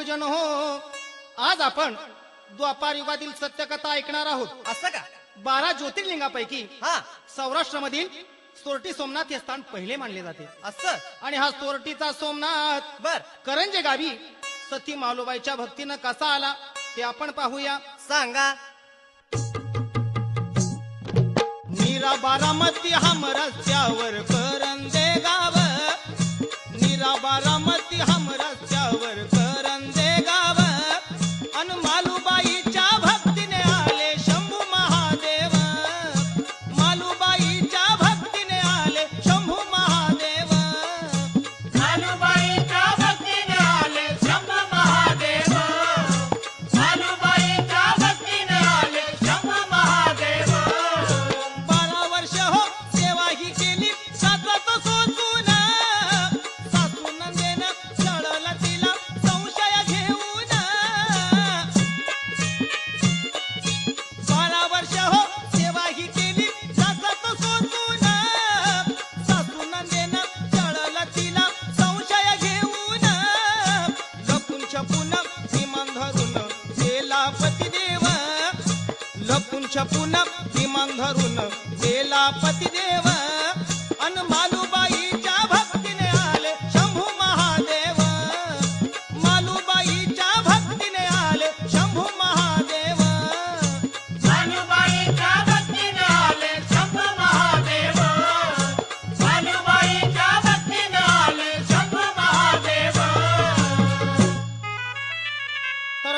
भक्तजन हो. आज आपण द्वापार युगातील सत्यकथा ऐकणार आहोत. असं का? बारा ज्योतिर्लिंगापैकी हा. सौराष्ट्रामधील सोरटी सोमनाथ हे स्थान पहिले मानले जाते. असं? आणि हा सोरटीचा सोमनाथ बर. करंजे गावी सती मालोबाईच्या भक्तीनं कसा आला ते आपण पाहूया. सांगा. नीरा बारामती हम रस्त्यावर करंजे गाव. नीरा बारामती हम रस्त्यावर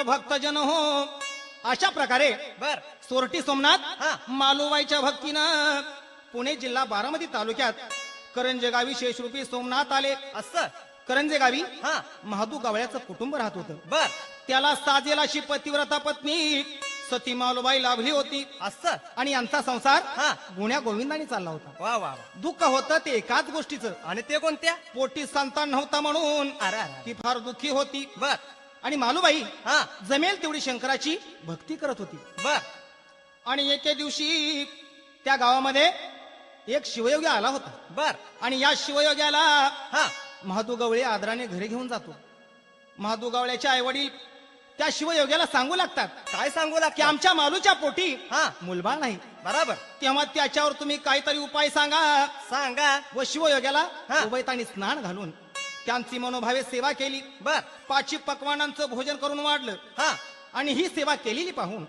भक्तजन हो. अशा प्रकारे बर. सोरटी सोमनाथ हा. मालुबाईच्या भक्तीनं पुणे जिल्हा बारामती तालुक्यात करंजे गावी शेषरूपी सोमनाथ आले. असं? करंजे गावी हा. महादू गावळ्याचं कुटुंब राहत होतं. बर. त्याला साजेल अशी पतिव्रता पत्नी सती मालुबाई लाभली होती. असं? आणि यांचा संसार हा. गुण्या गोविंदाने चालला होता. वा वा वा. दुःख होतं ते एकाच गोष्टीचं. आणि ते कोणत्या? पोटी संतान नव्हता म्हणून अरे अरे. ती फार दुःखी होती. बर. आणि मालुबाई हा. जमेल तेवढी शंकराची भक्ती करत होती. बर. आणि एके दिवशी त्या गावामध्ये एक शिवयोगी आला होता. बर. आणि या शिवयोग्याला हा. महादू गवळे आदराने घरी घेऊन जातो. महादू गवळ्याचे आई वडील त्या शिवयोग्याला सांगू लागतात काय सांगू की लागते आमच्या मालूच्या पोटी हा. मुलबाळ नाही. बराबर. तेव्हा त्याच्यावर तुम्ही काहीतरी उपाय सांगा सांगा. व शिवयोग्याला हा. उभयतानी स्नान घालून त्यांची मनोभावे सेवा केली. बर. पाचशे पकवानांचं भोजन करून वाढलं. हा. आणि ही सेवा केलेली पाहून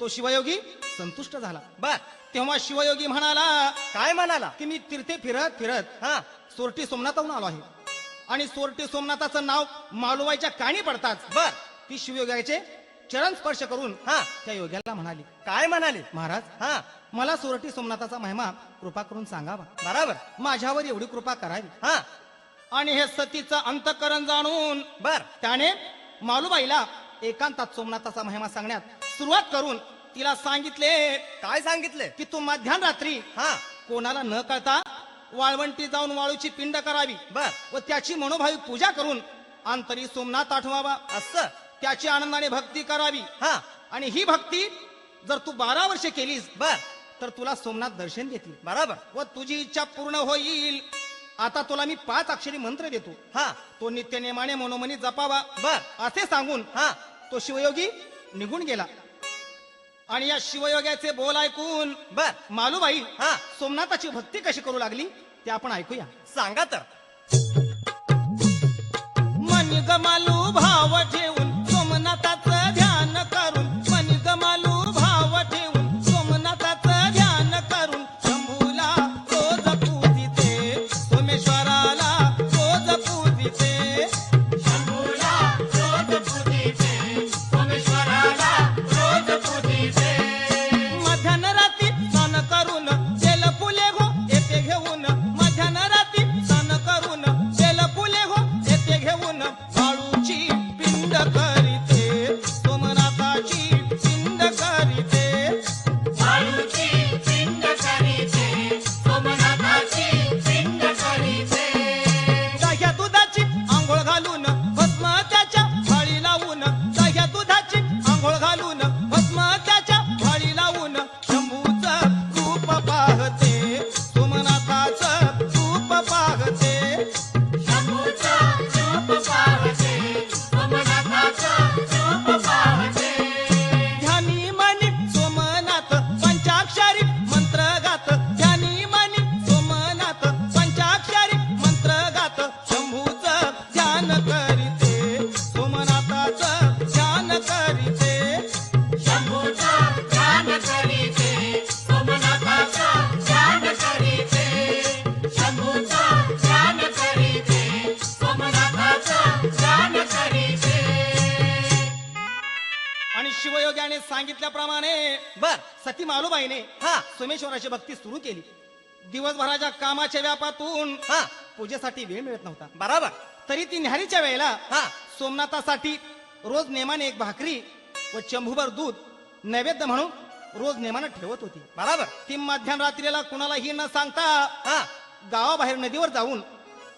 तो शिवयोगी संतुष्ट झाला. बर. तेव्हा शिवयोगी म्हणाला काय म्हणाला? की मी तीर्थे फिरत फिरत हा. सोरटी सोमनाथाहून आलो आहे. आणि सोरटी सोमनाथाचं नाव मालुबाईच्या काणी पडताच बर. ती शिवयोग्याचे चरण स्पर्श करून हा. त्या योग्याला म्हणाली काय म्हणाले? महाराज हा. मला सोरटी सोमनाथाचा महिमा कृपा करून सांगावा. बराबर. माझ्यावर एवढी कृपा करावी. हा. आणि हे सतीचं अंतकरण जाणून बर. त्याने मालुबाईला एकांतात सोमनाथाचा महिमा सांगण्यात सुरुवात करून तिला सांगितले काय सांगितले? की तू मध्यरात्री हा. कोणाला न कळता वाळवंटी जाऊन वाळूची पिंड करावी बर. व त्याची मनोभावी पूजा करून अंतरी सोमनाथ आठवावा. असं. त्याची आनंदाने भक्ती करावी. हा. आणि ही भक्ती जर तू बारा वर्ष केलीस बर. तर तुला सोमनाथ दर्शन देतील. बराबर. व तुझी इच्छा पूर्ण होईल. आता तुला मी पाच अक्षरी मंत्र देतो. हा. तो नित्य नेमाने मनोमनी जपावा. बर. असे सांगून हा. तो शिवयोगी निघून गेला. आणि या शिवयोग्याचे बोल ऐकून बर. मालुबाई हा. सोमनाथाची भक्ती कशी करू लागली ते आपण ऐकूया. सांगा तर. मन गमालू भाव காஞ்சி பிண்ட सांगितल्याप्रमाणे बर. सती मालूबाईने हा. सोमेश्वराची भक्ती सुरू केली. दिवसभराच्या कामाच्या व्यापातून हा. पूजेसाठी वेळ मिळत नव्हता. बरोबर. तरी ती न्याहारीच्या वेळेला हा. सोमनाथासाठी रोज नेमाने एक भाकरी व चंभूभर दूध नैवेद्य म्हणून रोज नेमानं ठेवत होती. बरोबर. ती मध्यरात्रीला कुणालाही न सांगता हा. गावाबाहेर नदीवर जाऊन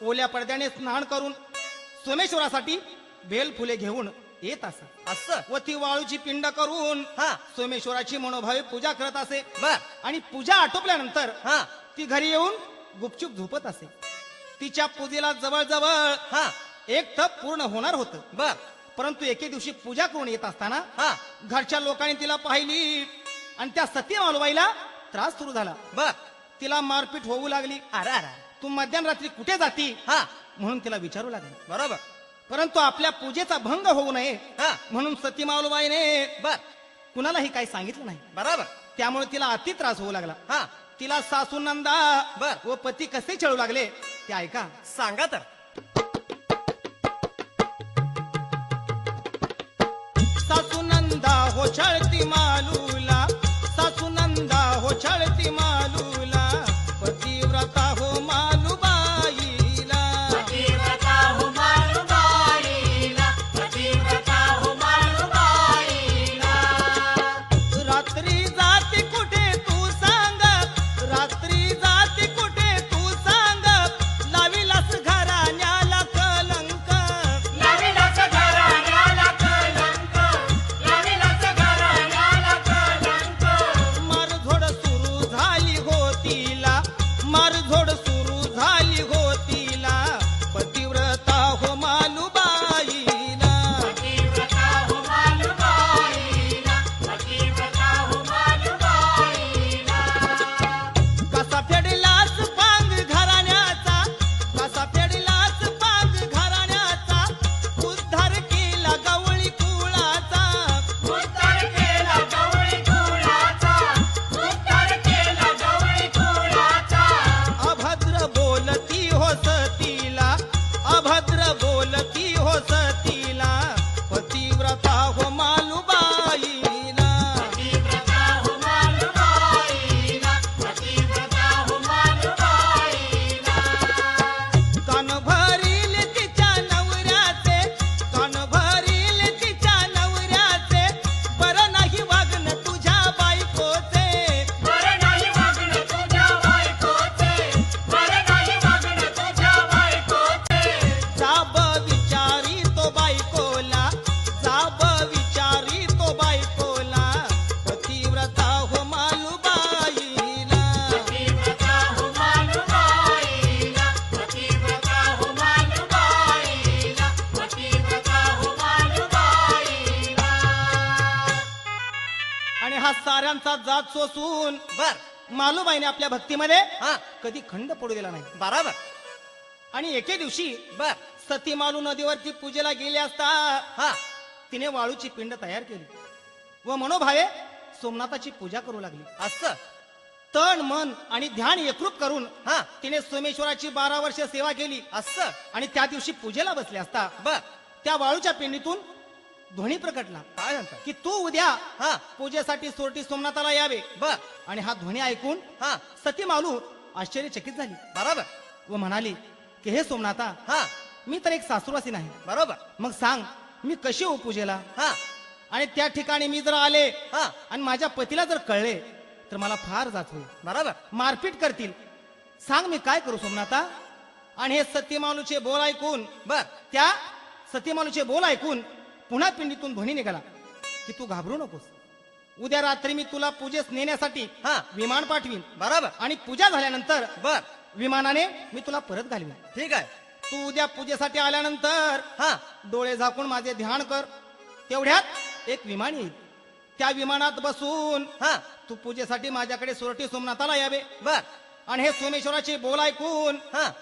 ओल्या पडद्याने स्नान करून सोमेश्वरासाठी बेल फुले घेऊन येत असत असं. व ती वाळूची पिंड करून हा. सोमेश्वराची मनोभावे पूजा करत असे. बर. आणि पूजा आटोपल्यानंतर हा. ती घरी येऊन गुपचूप झोपत असे. तिच्या पूजेला जवळजवळ हा. एक तप पूर्ण होणार होतं. बर. परंतु एके दिवशी पूजा करून येत असताना हा. घरच्या लोकांनी तिला पाहिली आणि त्या सत्य मालूबाईला त्रास सुरू झाला. बर. तिला मारपीट होऊ लागली. अरे अरे. तू मध्यरात्री कुठे जाती? हा. म्हणून तिला विचारू लागले. बरोबर. परंतु आपल्या पूजेचा भंग होऊ नये. हा. म्हणून सती मालूबाईने बर. कुणालाही काही सांगितलं नाही. बरोबर. त्यामुळे तिला अति त्रास होऊ लागला. हा. तिला सासू नंदा बर. व पती कसे चळू लागले ते ऐका. सांगा तर. सासू नंदा हो छळती मालूला मालूबाईने आपल्या भक्तीमध्ये हा. कधी खंड पडू दिला नाही. बरोबर. आणि एके दिवशी बर. सती मालू नदीवरती पूजेला गेले असता हा. तिने वाळूची पिंड तयार केली व मनोभावे सोमनाथाची पूजा करू लागली. असं. तण मन आणि ध्यान एकरूप करून हा. तिने सोमेश्वराची बारा वर्ष सेवा केली. असं. आणि त्या दिवशी पूजेला बसले असता बर. त्या वाळूच्या पिंडीतून ध्वनी प्रकटला. काय म्हणता? की तू उद्या हा. पूजेसाठी सोरटी सोमनाथाला यावे. बर. आणि हा ध्वनी ऐकून हा. सती मालू आश्चर्यचकित झाली. बरोबर. व म्हणाली की हे सोमनाथा हा. मी तर एक सासूरवासी नाही. बरोबर. मग सांग मी कशी होऊ पूजेला? हा. आणि त्या ठिकाणी मी जर आले हा. आणि माझ्या पतीला जर कळले तर मला फार जात होईल. बरोबर. मारपीट करतील. सांग मी काय करू सोमनाथा? आणि हे सत्यमानूचे बोल ऐकून बर. त्या सत्यमानूचे बोल ऐकून पुन्हा पिंडीतून ध्वनी निघाला की तू घाबरू नकोस. उद्या रात्री मी तुला पूजेस नेण्यासाठी हा. विमान पाठवीन. बरोबर. आणि पूजा झाल्यानंतर बर. विमानाने मी तुला परत घालवीन. ठीक आहे. तू उद्या पूजेसाठी आल्यानंतर हा. डोळे झाकून माझे ध्यान कर. तेवढ्यात एक विमान येईल. त्या विमानात बसून हा. तू पूजेसाठी माझ्याकडे सोरटी सोमनाथाला यावे. बर. आणि हे सोमेश्वराचे बोल ऐकून हा.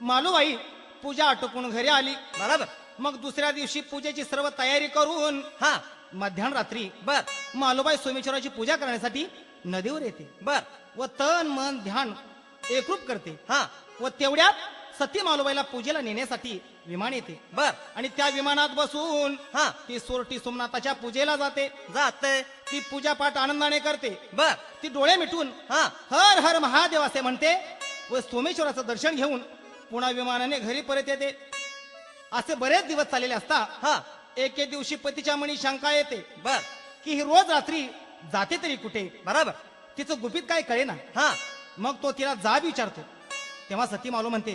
मालूबाई पूजा आटोपून घरी आली. बरोबर. मग दुसऱ्या दिवशी पूजेची सर्व तयारी करून हा मध्यान रात्री बर. मालूबाई सोमेश्वराची पूजा करण्यासाठी नदीवर येते. बर. व तन मन ध्यान एकरूप करते. हा. व तेवढ्यात सती मालूबाईला पूजेला नेण्यासाठी विमान येते. बर. आणि त्या विमानात बसून हा. ती सोरटी सोमनाथाच्या पूजेला जाते. जाते. ती पूजापाठ आनंदाने करते. बर. ती डोळे मिटून हा. हर हर महादेव असे म्हणते व सोमेश्वराचं दर्शन घेऊन पुन्हा विमानाने घरी परत येते. असे बरेच दिवस चाललेले असता हा. एके दिवशी पतीच्या मनी शंका येते. बर. की ही रोज रात्री जाते तरी कुठे? बराबर. तिचं गुपित काय कळेना. हा. मग तो तिला जाब विचारतो. तेव्हा सती मालू म्हणते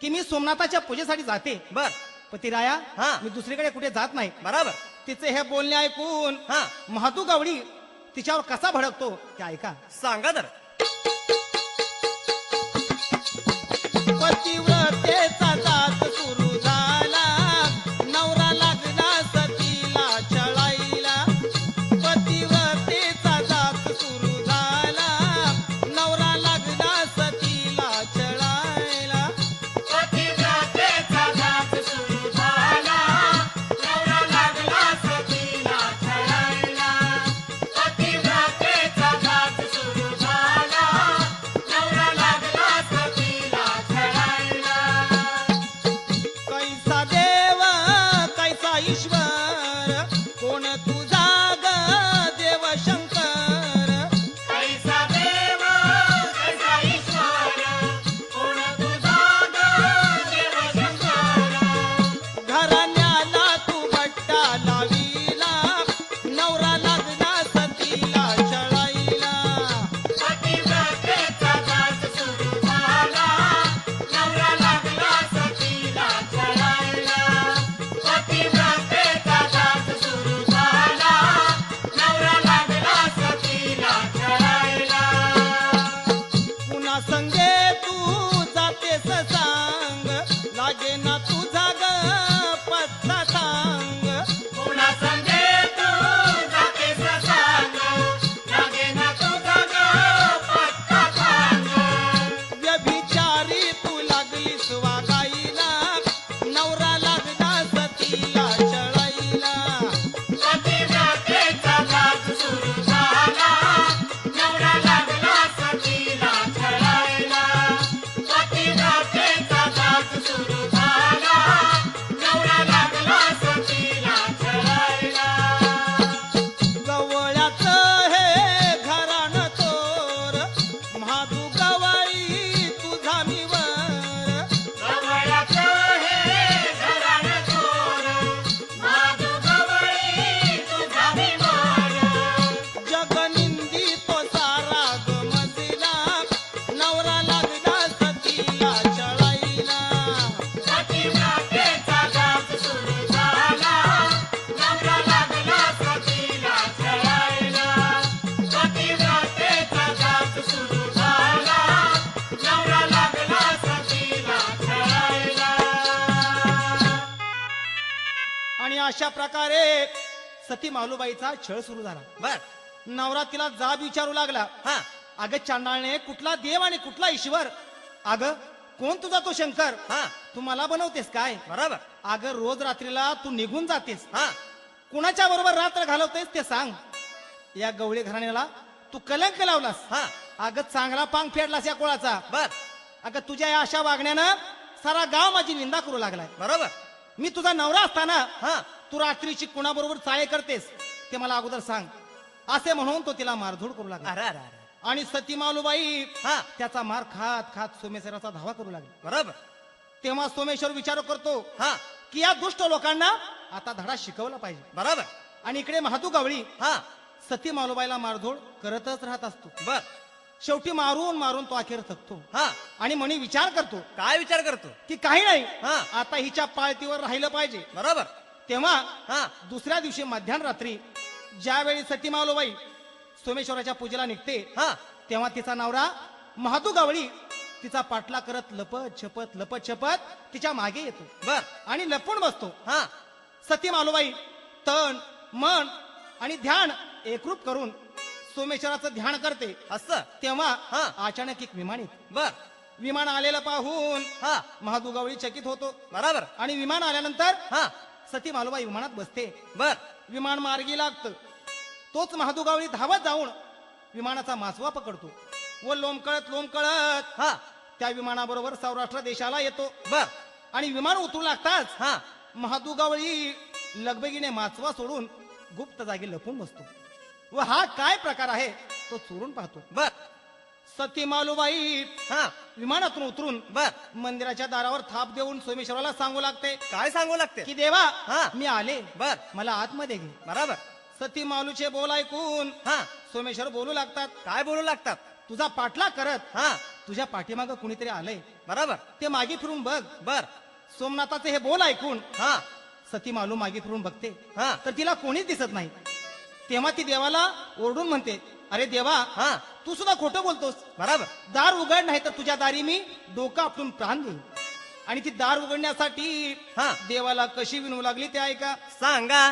की मी सोमनाथाच्या पूजेसाठी जाते. बर. पतिराया हा. मी दुसरीकडे कुठे जात नाही. बराबर. तिचे हे बोलणे ऐकून हा. महातू गावडी तिच्यावर कसा भडकतो ते ऐका. सांगा तर पतिव्रतेचा अशा प्रकारे सती मालूबाईचा छळ सुरू झाला. बर. नवरा तिला जाब विचारू लागला. हा. अगं चांडाळने कुठला देव आणि कुठला ईश्वर? अगं कोण तुझा तो शंकर? हा. तू मला बनवतेस काय? बराबर. अगं रोज रात्रीला तू निघून जातेस. हा. कुणाच्या बरोबर रात्र घालवतेस ते सांग. या गवळी घराण्याला तू कलंक लावलास. हा. अगं चांगला पांग फेडलास या कोळाचा. बर. अगं तुझ्या या अशा वागण्यानं सारा गाव माझी निंदा करू लागलाय. बरोबर. मी तुझा नवरा असताना हा तू रात्रीची कुणाबरोबर चाळे करतेस ते मला अगोदर सांग. असे म्हणून तो तिला मारधूड करू लागला. अरे अरे अरे. आणि सती मालूबाई हा. त्याचा मार खात खात सोमेश्वराचा धावा करू लागली. बरोबर. तेव्हा सोमेश्वर विचार करतो हा. की या दुष्ट लोकांना आता धडा शिकवला पाहिजे. बरोबर. आणि इकडे महातू गावळी हा. सती मालूबाईला मारधोड करतच राहत असतो. बर. शेवटी मारून मारून तो अखेर थकतो. हा. आणि म्हणे विचार करतो. काय विचार करतो? की काही नाही. हा. आता हिच्या पाळतीवर राहिलं पाहिजे. बरोबर. तेव्हा हा. दुसऱ्या दिवशी मध्यान रात्री ज्यावेळी सती मालोबाई सोमेश्वराच्या पूजेला निघते हा. तेव्हा तिचा नवरा महादू गावळी तिचा पाठला करत लपत छपत लपत छपत तिच्यामागे येतो. बर. आणि लपून बसतो. हा. सती मालोबाई तण मन आणि ध्यान एकरूप करून सोमेश्वराचं ध्यान करते. असं? तेव्हा हा. अचानक एक विमान येते. बर. विमान आलेलं पाहून हा. महादू गावळी चकित होतो. बरोबर. आणि विमान आल्यानंतर हा. सती मालोबाई विमानात बसते. बर. विमान मार्गी लागतं. तोच महादुगावळी धावत जाऊन विमानाचा मासवा पकडतो. व लोंबकळत लोंबकळत हा. त्या विमानाबरोबर सौराष्ट्र देशाला येतो. बर. आणि विमान उतरू लागताच हा. महादुगावळी लगबगीने माचवा सोडून गुप्त जागी लपून बसतो. व हा काय प्रकार आहे तो चोरून पाहतो. बर. सती मालूबाई हा. विमानातून उतरून बर. मंदिराच्या दारावर थाप देऊन सोमेश्वराला सांगू लागते. काय सांगू लागते? की देवा हा. मी आले. बर. मला आतमध्ये घे. बराबर. सती मालूचे बोल ऐकून हा. सोमेश्वर बोलू लागतात. काय बोलू लागतात? तुझा पाठला करत हा. तुझ्या पाठीमाग कुणीतरी आलंय. बराबर. ते मागे फिरून बघ. बर. सोमनाथाचे हे बोल ऐकून हा. सती मालू मागे फिरून बघते. हा. तर तिला कोणीच दिसत नाही. तेव्हा ती देवाला ओरडून म्हणते अरे देवा हा. तू सुद्धा खोटं बोलतोस. बराबर. दार उघड नाही तर तुझ्या दारी मी डोकं आपटून प्राण देईन आणि ती दार उघडण्यासाठी हा. देवाला कशी विनू लागली ते ऐका. सांगा.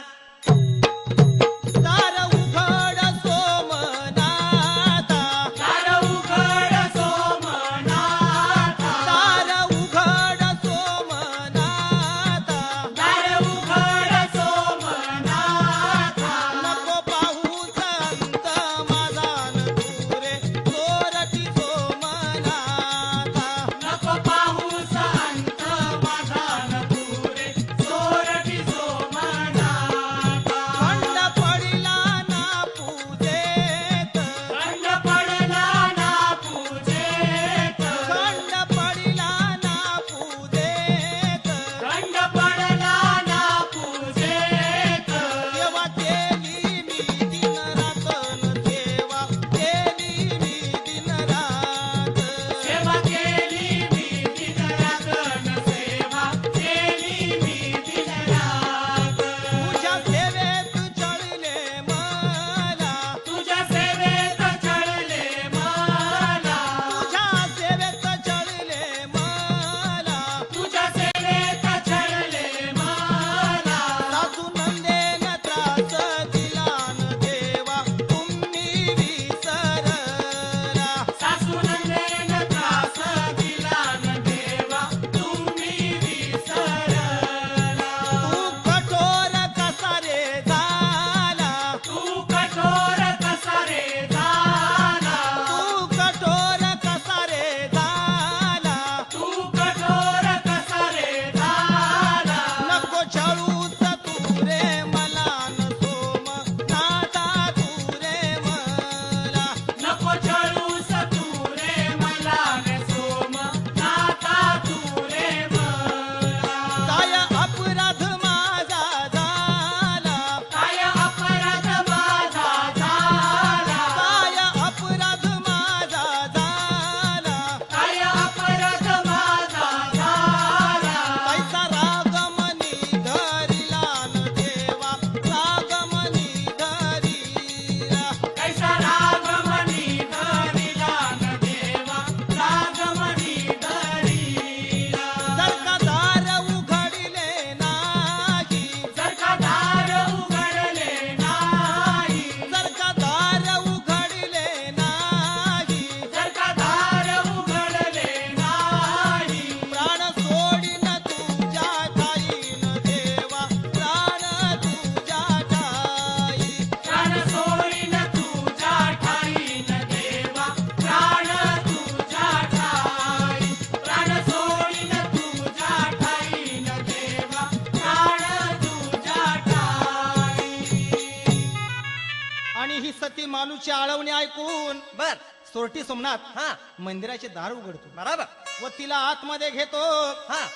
मालूची आळवणी ऐकून. बर. सोरटी सोमनाथ हा. मंदिराचे दार उघडतो. बराबर. व तिला आतमध्ये घेतो. हा.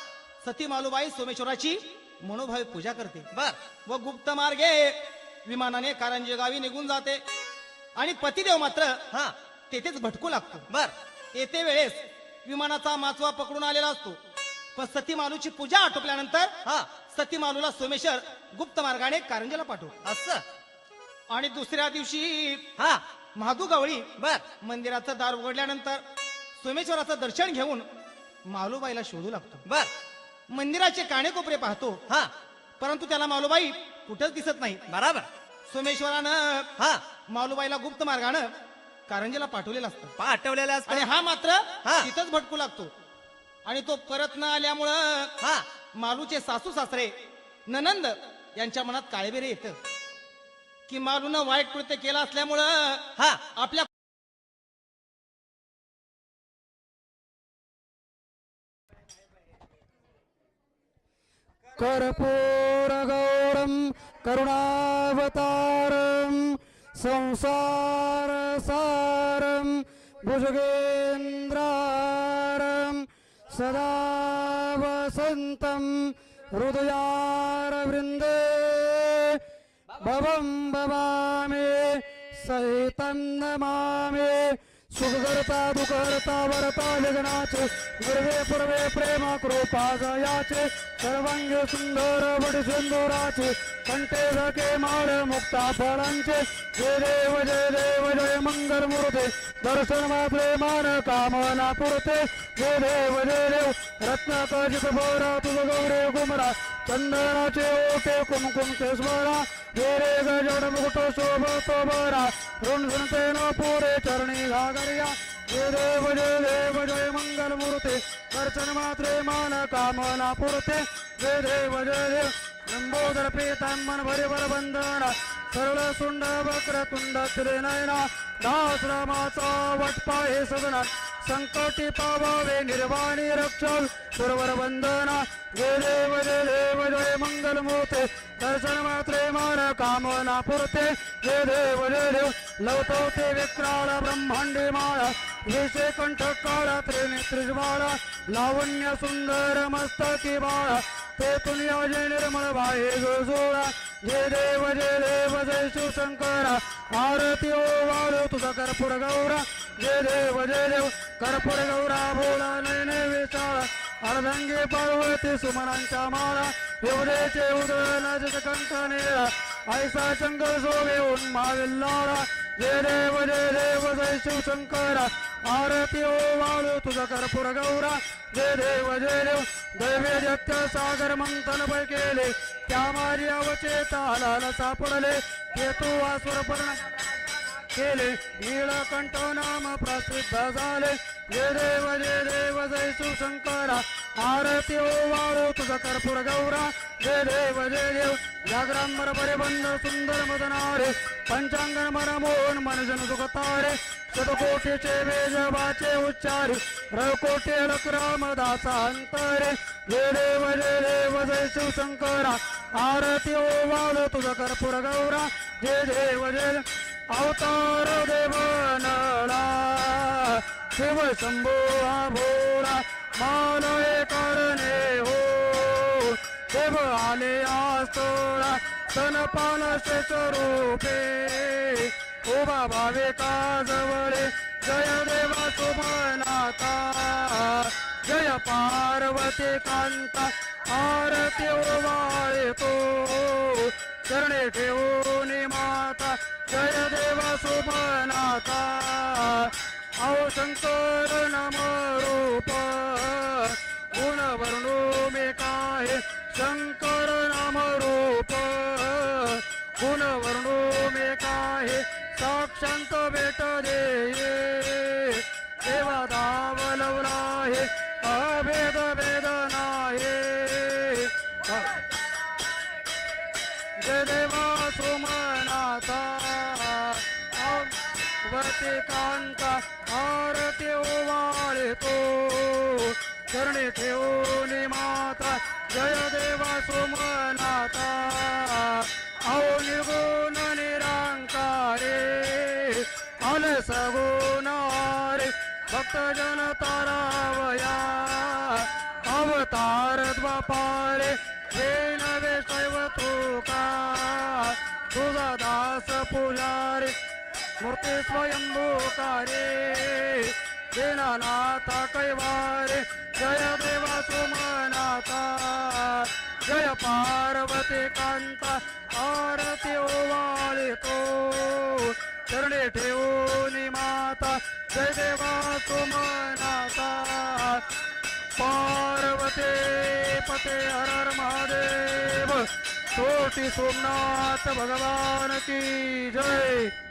सती मालूबाई सोमेश्वराची मनोभावी पूजा करते. बर. व गुप्त मार्गे विमानाने कारंजे गावी निघून जाते. आणि पतिदेव मात्र हा. तेथेच भटकू लागतो. बर. येते वेळेस विमानाचा माचवा पकडून आलेला असतो. पण सती मालूची पूजा आटोपल्यानंतर हा. सती मालूला सोमेश्वर गुप्त मार्गाने कारंजेला पाठवतो. असं. आणि दुसऱ्या दिवशी हा. महादू गवळी बर. मंदिराचं दार उघडल्यानंतर सोमेश्वराचं दर्शन घेऊन मालूबाईला शोधू लागतो. बर. मंदिराचे काणेकोपरे पाहतो. हा. परंतु त्याला मालूबाई कुठंच दिसत नाही. बराबर. सोमेश्वरानं हा. मालूबाईला गुप्त मार्गानं कारंजेला पाठवलेलं असतं. पाठवलेले आणि असतात हा मात्र हा. तिथंच भटकू लागतो. आणि तो परत न आल्यामुळं हा. मालूचे सासू सासरे ननंद यांच्या मनात काळेबेरे येतं. की मालूनं वाईट कृत्य केलं असल्यामुळं हा. आपल्या कर्पूरगौरं करुणावतारं संसार सारं भुजगेन्द्रारं सदा वसन्तं हृदयारवृन्दे भवं भवामि सहितं नमामि। सुखकर्ता दुःखहर्ता वरता जगनाचे गुरवे पूर्वे प्रेम कृपा जयाचे सर्वांग सुंदर वड सिंदुराचे कंटे धके माळ मुक्ता फळांचे। जय देव जय देव जय मंगल मूर्ते दर्शन मात्रे मान कामना पुरते। जय देव जय देव रत्न कजित भोरा तुझ गौरे गुमरा चंदनाचे ओटे कुमकुम केसवरा हेरे गजड मुकुट शोभत बरा ऋण न पुरे चरणी घागरिया जय देव जय देव जय मंगल मूर्ते दर्शन मात्रे मान कामना पुरते जय देव जय देव लंबोदर प्रीतांबन भरिवर बंधना सरळ सुंड वक्र तुंड त्रिनयना दास रामाचा वटपा हे सदना संकटी पावावे निर्वाणी रक्षण सुरवर वंदना जय देव जय देव जय मंगल मूर्ते. दर्शन मात्रे मान कामना पुरते. जय देव जय देव. लवतवते विक्राळ ब्रह्मांडी माळा. विषय कंठ काळा त्रिनेत्री लावण्य सुंदर मस्तकी बाळा. ते तुनिया जय निर्मळ बाहे जोळा जय देव जय देव जय शिवशंकरा. आरती ओ वाळू तुझा कर्पूर गौरा. जय देव जय देव. कर्पूर गौरा भोळा नैने विचारा अर्धांगी पार्वती सुमनांच्या माळा एवढेचे उदळ जस कंठ निळा ऐसा चंगल सोवे उन्माविल्लाळा जय देव जय देव जय शिवशंकरा आरती ओ वाळू तुझा कर्पूर गौरा जय देव जय देव दैवे सागर मंथन पै केले त्या माझी अवचेता आला सापडले केतू तू पर्ण केले. नीळकंठ नाम प्रसिद्ध झाले. जय देव जय देव जय सुशंकरा. आरती हो ओ वाळू तुझा कर्पूर गौरा. जय देव जय देव जागरांबर बंद सुंदर मदनारे. पंचांगण मनमोहन मनजन सुखतारे शतकोटीचे वेजबाचे उच्चारे. रकोटे रामदासा अंतरे. जय देव जय देव जय शिवशंकरा आरती हो ओ वाळू तुझा कर्पूर गौरा. जय देव जय देव अवतार देवनला. शिव शंभो भोरा भोळा मालय करणे हो. देव आले आस्तोळा तनपाल स्वरूपे उभा भावे का जवळे जय देवा सुमनाता जय पार्वती कांता आरती ओवाळे तो चरणे ठेवून माता जय देवा सुमनाता। औ शंकर नम रूप गुण वर्णो मे काय शंकर द्वापारे हे नवे शैव तुका तुझा दास पुजारे मूर्ती स्वयंभूकारे दीनानाथा कैवारे जय देवा सुमनाथा जय पार्वती कांता आरती ओवाळी तो चरणे ठेवू पते पते हर हर महादेव. कोटी सोमनाथ भगवान की जय.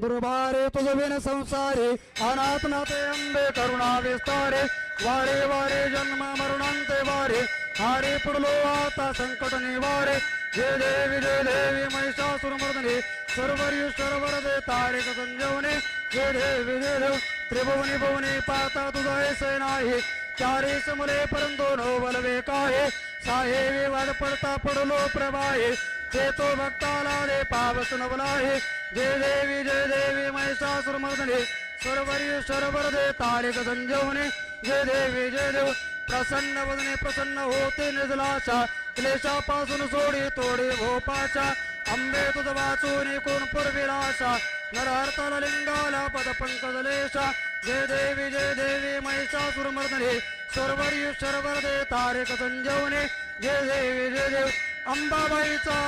दुर्भारे तुझविन संसारे अनाथ नाथे अंबे करुणा विस्तारे वारे वारे जन्म मरुणांते वारे हारे पडलो आता संकट निवारे. जय देवी जय देवी महिषासुर मर्दने सर्वरी सर्वर दे तारिक संजवने जय देवी जय देव त्रिभुवनी भुवनी पाता तुझा ऐसे नाही. चारे समले परंतु नो बलवे काहे साहे विवाद पडता पडलो प्रवाहे. ते तो भक्ताला दे पावस नवलाहे. जय देवी जय देवी महिषासुर मर्दने सर्वरी सर्वर दे तारिक संजीवने जय देवी जय देव प्रसन्न वदने प्रसन्न होते निजलाशा क्लेशापासून सोडी तोडी भोपाचा अंबे तुझ वाचून कोण पुरविलाशा नरहर्तल लिंगाला पद पंकजलेशा जय देवी जय देवी महिषासुर मर्दने सर्वरी सर्वर दे तारिक संजीवने जय देवी जय देव अंबाबाईचा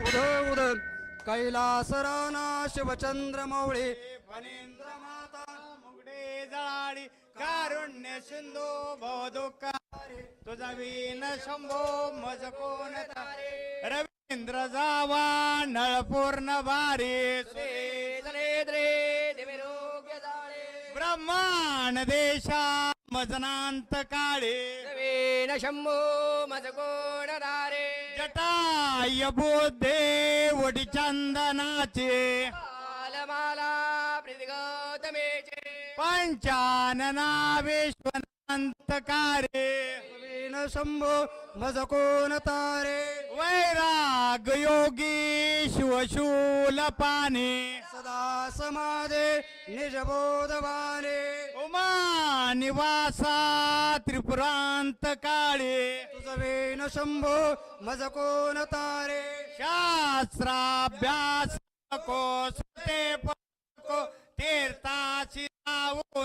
उद उद कैलास राणा शिवचंद्र मौळे फणींद्र माता मुगडे जळाडी कारुण्य सिंधू भवदुःखारे तुझा वीन शंभो मज कोण तारे? रवींद्र जावा नळ पूर्ण भारी ब्रह्मांड देशा मजनांत काळे. शंभो मज कोण दारे जटाय बुद्धे वडी चंदनाचे पंचानना विश्वनांत न शंभो भज कोण तारे? वैराग योगी शिवशूल पाने। सदा समाधे निजबोधवाने उमा निवासा त्रिपुरांत काळे। तुझवे न शंभो मज कोण तारे? शास्त्राभ्यास को सुते को तीर्थाची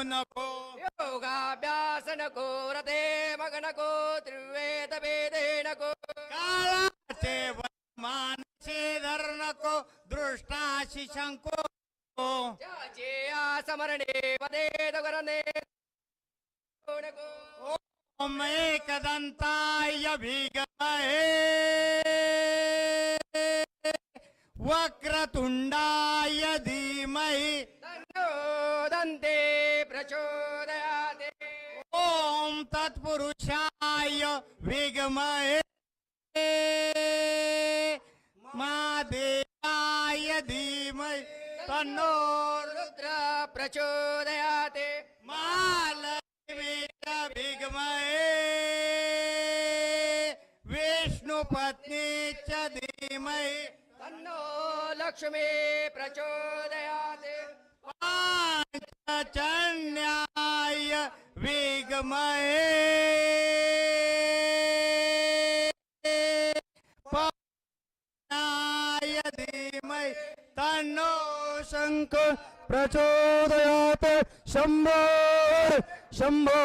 नको योगाभ्यास नको भी विष्णु पत्नीच धीमहि तन्नो लक्ष्मी प्रचोदयाते। पाञ्चन्याय विगमहे पाय धीमहि तन्नो शंख प्रचोदयात। शंभो शंभो